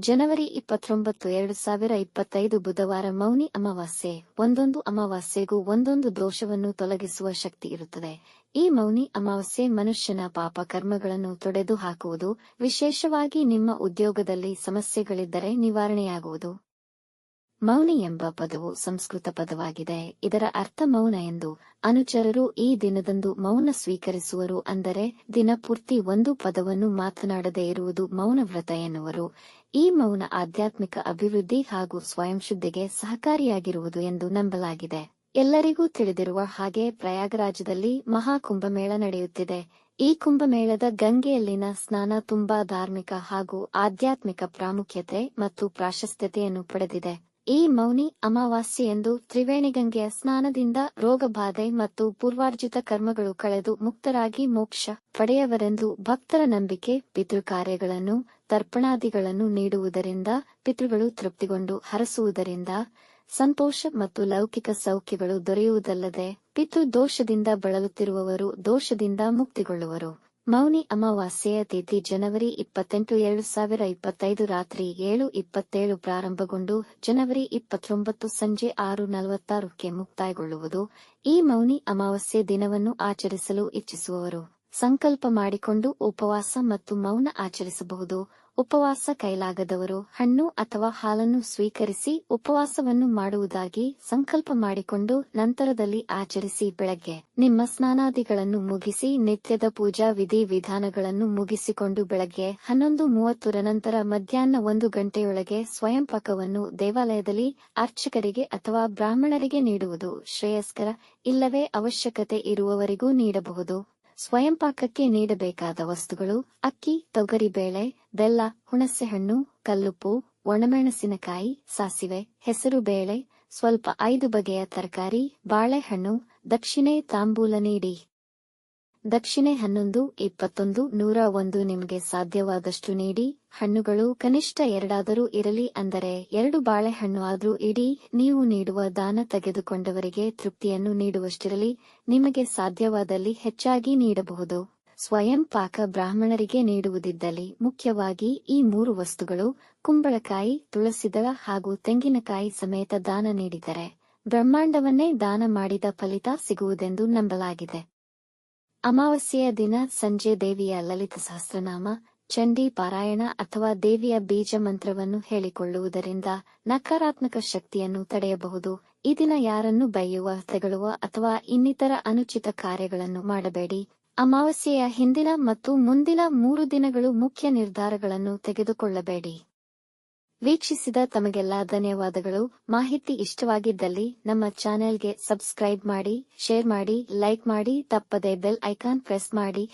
ಜನವರಿ ಇಪ್ಪತ್ತೊಂಬತ್ತು, ಎರಡು ಸಾವಿರ ಇಪ್ಪತ್ತೈದು ಬುಧವಾರ ಮೌನಿ ಅಮಾವಾಸ್ಯೆ. ಒಂದೊಂದು ಅಮಾವಾಸ್ಯೆಗೂ ಒಂದೊಂದು ದೋಷವನ್ನು ತೊಲಗಿಸುವ ಶಕ್ತಿ ಇರುತ್ತದೆ. ಈ ಮೌನಿ ಅಮಾವಾಸ್ಯೆ ಮನುಷ್ಯನ ಪಾಪ ಕರ್ಮಗಳನ್ನು ತೊಡೆದು ಹಾಕುವುದು ವಿಶೇಷವಾಗಿ ನಿಮ್ಮ ಉದ್ಯೋಗದಲ್ಲಿ ಸಮಸ್ಯೆಗಳಿದ್ದರೆ ನಿವಾರಣೆಯಾಗುವುದು. ಮೌನಿ ಎಂಬ ಪದವು ಸಂಸ್ಕೃತ ಪದವಾಗಿದೆ. ಇದರ ಅರ್ಥ ಮೌನ ಎಂದು. ಅನುಚರರು ಈ ದಿನದಂದು ಮೌನ ಸ್ವೀಕರಿಸುವರು ಅಂದರೆ ದಿನಪೂರ್ತಿ ಒಂದು ಪದವನ್ನು ಮಾತನಾಡದೇ ಇರುವುದು ಮೌನ ವ್ರತ ಎನ್ನುವರು. ಈ ಮೌನ ಆಧ್ಯಾತ್ಮಿಕ ಅಭಿವೃದ್ಧಿ ಹಾಗೂ ಸ್ವಯಂ ಶುದ್ಧಿಗೆ ಸಹಕಾರಿಯಾಗಿರುವುದು ಎಂದು ನಂಬಲಾಗಿದೆ. ಎಲ್ಲರಿಗೂ ತಿಳಿದಿರುವ ಹಾಗೆ ಪ್ರಯಾಗರಾಜದಲ್ಲಿ ಮಹಾಕುಂಭಮೇಳ ನಡೆಯುತ್ತಿದೆ. ಈ ಕುಂಭಮೇಳದ ಗಂಗೆಯಲ್ಲಿನ ಸ್ನಾನ ತುಂಬಾ ಧಾರ್ಮಿಕ ಹಾಗೂ ಆಧ್ಯಾತ್ಮಿಕ ಪ್ರಾಮುಖ್ಯತೆ ಮತ್ತು ಪ್ರಾಶಸ್ತ್ಯತೆಯನ್ನು ಪಡೆದಿದೆ. ಈ ಮೌನಿ ಅಮಾವಾಸ್ಯೆ ಎಂದು ತ್ರಿವೇಣಿಗಂಗೆಯ ಸ್ನಾನದಿಂದ ರೋಗಬಾಧೆ ಮತ್ತು ಪೂರ್ವಾರ್ಜಿತ ಕರ್ಮಗಳು ಕಳೆದು ಮುಕ್ತರಾಗಿ ಮೋಕ್ಷ ಪಡೆಯವರೆಂದು ಭಕ್ತರ ನಂಬಿಕೆ, ಪಿತೃಕಾರ್ಯಗಳನ್ನು, ತರ್ಪಣಾದಿಗಳನ್ನು ನೀಡುವುದರಿಂದ ಪಿತೃಗಳು ತೃಪ್ತಿಗೊಂಡು ಹರಸುವುದರಿಂದ ಸಂತೋಷ ಮತ್ತು ಲೌಕಿಕ ಸೌಖ್ಯಗಳು ದೊರೆಯುವುದಲ್ಲದೆ ಪಿತೃ ದೋಷದಿಂದ ಬಳಲುತ್ತಿರುವವರು ದೋಷದಿಂದ ಮುಕ್ತಿಗೊಳ್ಳುವರು. ಮೌನಿ ಅಮಾವಾಸ್ಯೆಯ ತಿಥಿ ಜನವರಿ ಇಪ್ಪತ್ತೆಂಟು ಎರಡು ಸಾವಿರ ಇಪ್ಪತ್ತೈದು ರಾತ್ರಿ ಏಳು ಇಪ್ಪತ್ತೇಳು ಪ್ರಾರಂಭಗೊಂಡು ಜನವರಿ ಇಪ್ಪತ್ತೊಂಬತ್ತು ಸಂಜೆ ಆರು ನಲವತ್ತಾರಕ್ಕೆ ಮುಕ್ತಾಯಗೊಳ್ಳುವುದು. ಈ ಮೌನಿ ಅಮಾವಾಸ್ಯೆ ದಿನವನ್ನು ಆಚರಿಸಲು ಇಚ್ಛಿಸುವವರು. ಸಂಕಲ್ಪ ಮಾಡಿಕೊಂಡು ಉಪವಾಸ ಮತ್ತು ಮೌನ ಆಚರಿಸಬಹುದು. ಉಪವಾಸ ಕೈಲಾಗದವರು ಹಣ್ಣು ಅಥವಾ ಹಾಲನ್ನು ಸ್ವೀಕರಿಸಿ ಉಪವಾಸವನ್ನು ಮಾಡುವುದಾಗಿ ಸಂಕಲ್ಪ ಮಾಡಿಕೊಂಡು ನಂತರದಲ್ಲಿ ಆಚರಿಸಿ ಬೆಳಗ್ಗೆ ನಿಮ್ಮ ಸ್ನಾನಾದಿಗಳನ್ನು ಮುಗಿಸಿ ನಿತ್ಯದ ಪೂಜಾ ವಿಧಿ ವಿಧಾನಗಳನ್ನು ಮುಗಿಸಿಕೊಂಡು ಬೆಳಗ್ಗೆ ಹನ್ನೊಂದು ಮೂವತ್ತರ ನಂತರ ಮಧ್ಯಾಹ್ನ ಒಂದು ಗಂಟೆಯೊಳಗೆ ಸ್ವಯಂ ಪಾಕವನ್ನು ದೇವಾಲಯದಲ್ಲಿ ಅರ್ಚಕರಿಗೆ ಅಥವಾ ಬ್ರಾಹ್ಮಣರಿಗೆ ನೀಡುವುದು ಶ್ರೇಯಸ್ಕರ, ಇಲ್ಲವೇ ಅವಶ್ಯಕತೆ ಇರುವವರಿಗೂ ನೀಡಬಹುದು. ಸ್ವಯಂ ಪಾಕಕ್ಕೆ ನೀಡಬೇಕಾದ ವಸ್ತುಗಳು ಅಕ್ಕಿ ತೊಗರಿಬೇಳೆ ಬೆಲ್ಲ, ಹುಣಸೆಹಣ್ಣು, ಕಲ್ಲುಪ್ಪು, ಒಣಮೆಣಸಿನಕಾಯಿ, ಸಾಸಿವೆ, ಹೆಸರು ಬೇಳೆ, ಸ್ವಲ್ಪ ಐದು ಬಗೆಯ ತರಕಾರಿ, ಬಾಳೆಹಣ್ಣು, ದಕ್ಷಿಣೆ ತಾಂಬೂಲ ನೀಡಿ. ದಕ್ಷಿಣೆ ಹನ್ನೊಂದು, ಇಪ್ಪತ್ತೊಂದು, ನೂರ ಒಂದು ನಿಮಗೆ ಸಾಧ್ಯವಾದಷ್ಟು ನೀಡಿ, ಹಣ್ಣುಗಳು ಕನಿಷ್ಠ ಎರಡಾದರೂ ಇರಲಿ ಅಂದರೆ ಎರಡು ಬಾಳೆಹಣ್ಣು ಆದರೂ ಇಡೀ, ನೀವು ನೀಡುವ ದಾನ ತೆಗೆದುಕೊಂಡವರಿಗೆ ತೃಪ್ತಿಯನ್ನು ನೀಡುವಷ್ಟಿರಲಿ, ನಿಮಗೆ ಸಾಧ್ಯವಾದಲ್ಲಿ ಹೆಚ್ಚಾಗಿ ನೀಡಬಹುದು. ಸ್ವಯಂ ಪಾಕ ಬ್ರಾಹ್ಮಣರಿಗೆ ನೀಡುವುದಿದ್ದಲ್ಲಿ ಮುಖ್ಯವಾಗಿ ಈ ಮೂರು ವಸ್ತುಗಳು ಕುಂಬಳಕಾಯಿ, ತುಳಸಿದಳ ಹಾಗೂ ತೆಂಗಿನಕಾಯಿ ಸಮೇತ ದಾನ ನೀಡಿದರೆ, ಬ್ರಹ್ಮಾಂಡವನ್ನೇ ದಾನ ಮಾಡಿದ ಫಲಿತ ಸಿಗುವುದೆಂದು ನಂಬಲಾಗಿದೆ. ಅಮಾವಾಸ್ಯೆಯ ದಿನ ಸಂಜೆ ದೇವಿಯ ಲಲಿತ ಸಹಸ್ರನಾಮ, ಚಂಡಿ ಪಾರಾಯಣ ಅಥವಾ ದೇವಿಯ ಬೀಜ ಮಂತ್ರವನ್ನು ಹೇಳಿಕೊಳ್ಳುವುದರಿಂದ ನಕಾರಾತ್ಮಕ ಶಕ್ತಿಯನ್ನು ತಡೆಯಬಹುದು. ಈ ದಿನ ಯಾರನ್ನು ಬೈಯುವ ತೆಗಳುವ ಅಥವಾ ಇನ್ನಿತರ ಅನುಚಿತ ಕಾರ್ಯಗಳನ್ನು ಮಾಡಬೇಡಿ. ಅಮಾವಾಸ್ಯೆಯ ಹಿಂದಿನ ಮತ್ತು ಮುಂದಿನ ಮೂರು ದಿನಗಳು ಮುಖ್ಯ ನಿರ್ಧಾರಗಳನ್ನು ತೆಗೆದುಕೊಳ್ಳಬೇಡಿ. ವೀಕ್ಷಿಸಿದ ತಮಗೆಲ್ಲ ಧನ್ಯವಾದಗಳು. ಮಾಹಿತಿ ಇಷ್ಟವಾಗಿದ್ದಲ್ಲಿ ನಮ್ಮ ಚಾನೆಲ್ಗೆ ಸಬ್ಸ್ಕ್ರೈಬ್ ಮಾಡಿ, ಶೇರ್ ಮಾಡಿ, ಲೈಕ್ ಮಾಡಿ, ತಪ್ಪದೆ ಬೆಲ್ ಐಕಾನ್ ಪ್ರೆಸ್ ಮಾಡಿ.